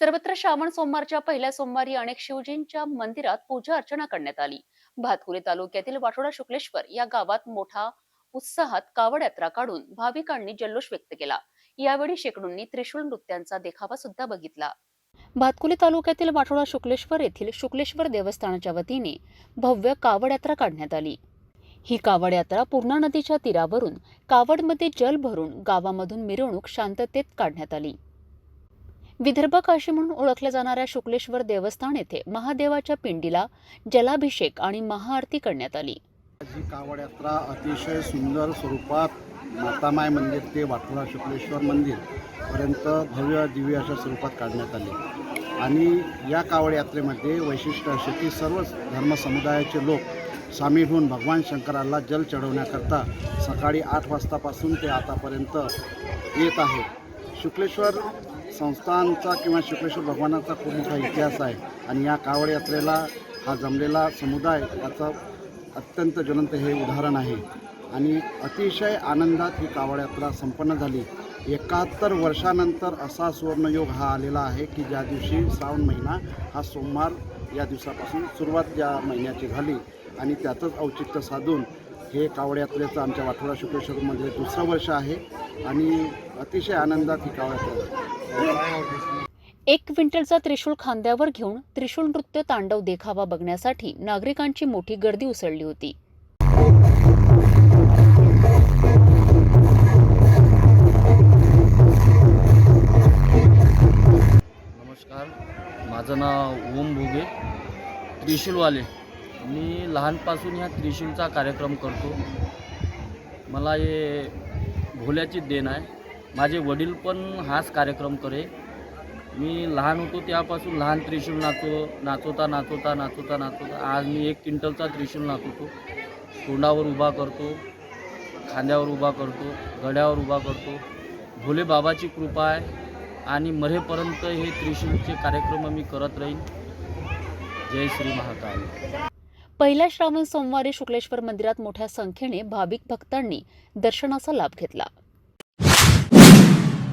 सर्वत्र श्रावण सोमवारच्या पहिल्या सोमवारी अनेक शिवजींच्या मंदिरात पूजा अर्चना करण्यात आली. भातकुली तालुक्यातील वाठोडा शुक्लेश्वर या गावात मोठा उत्साहात कावड यात्रा काढून भाविकांनी जल्लोष व्यक्त केला. यावेळी शेकडोंनी त्रिशूळ नृत्यांचा देखावा सुद्धा बघितला. भातकुली तालुक्यातील वाठोडा शुक्लेश्वर येथील शुक्लेश्वर देवस्थानाच्या वतीने भव्य कावड यात्रा काढण्यात आली. ही कावड यात्रा पूर्णा नदीच्या तीरावरून कावडमध्ये जल भरून गावामधून मिरवणूक शांततेत काढण्यात आली. विदर्भ काशी म्हणून ओळखल्या जाणाऱ्या शुक्लेश्वर देवस्थान येथे महादेवाच्या पिंडीला जलाभिषेक आणि महाआरती करण्यात आली. ही कावड यात्रा अतिशय सुंदर स्वरूपात मातामाय मंदिर ते वाठोळा शुक्लेश्वर मंदिर पर्यंत भव्य दिव्य अशा स्वरूपात काढण्यात आले. आणि या कावड यात्रेमध्ये वैशिष्ट्य असे की सर्व धर्मसमुदायाचे लोक सामील होऊन भगवान शंकराला जल चढवण्याकरता सकाळी आठ वाजतापासून ते आतापर्यंत येत आहे शुक्लेश्वर संस्थांचा किंवा शुक्लेश्वर भगवानाचा खूप मोठा इतिहास आहे. आणि या कावड यात्रेला हा जमलेला समुदाय याचा अत्यंत ज्वलंत हे उदाहरण आहे. आणि अतिशय आनंदात ही कावड यात्रा संपन्न झाली. एकाहत्तर वर्षानंतर असा सुवर्णयोग हा आलेला आहे की ज्या दिवशी श्रावण महिना हा सोमवार या दिवसापासून सुरुवात ज्या महिन्याची झाली. आणि त्याचंच औचित्य साधून हे कावड यात्रेचं आमच्या वाठोडा शुक्लेश्वरमध्ये दुसरं वर्ष आहे आणि अतिशय आनंदात ही कावड यात्रा. एक क्विंटलचा त्रिशूळ खांद्यावर घेऊन त्रिशूळ नृत्य तांडव देखावा बघण्यासाठी नागरिकांची मोठी गर्दी उसळली होती. नमस्कार. माझं नाव ओम भोगे त्रिशूलवाले मी लहानपासून ह्या त्रिशूलचा कार्यक्रम करतो. मला हे भोल्याची देण आहे. माझे वडील पण हाच कार्यक्रम करे. मी लहान होतो त्यापासून लहान त्रिशूल नाचो नाचवता नाचवता नाचवता नाचवता आज मी एक क्विंटलचा त्रिशूल नाचवतो. तोंडावर उभा करतो खांद्यावर उभा करतो गड्यावर उभा करतो. भोले बाबाची कृपा आहे आणि मरेपर्यंत हे त्रिशूलचे कार्यक्रम मी करत राहीन. जय श्री महाकाल. पहिल्या श्रावण सोमवारी शुक्लेश्वर मंदिरात मोठ्या संख्येने भाविक भक्तांनी दर्शनाचा लाभ घेतला.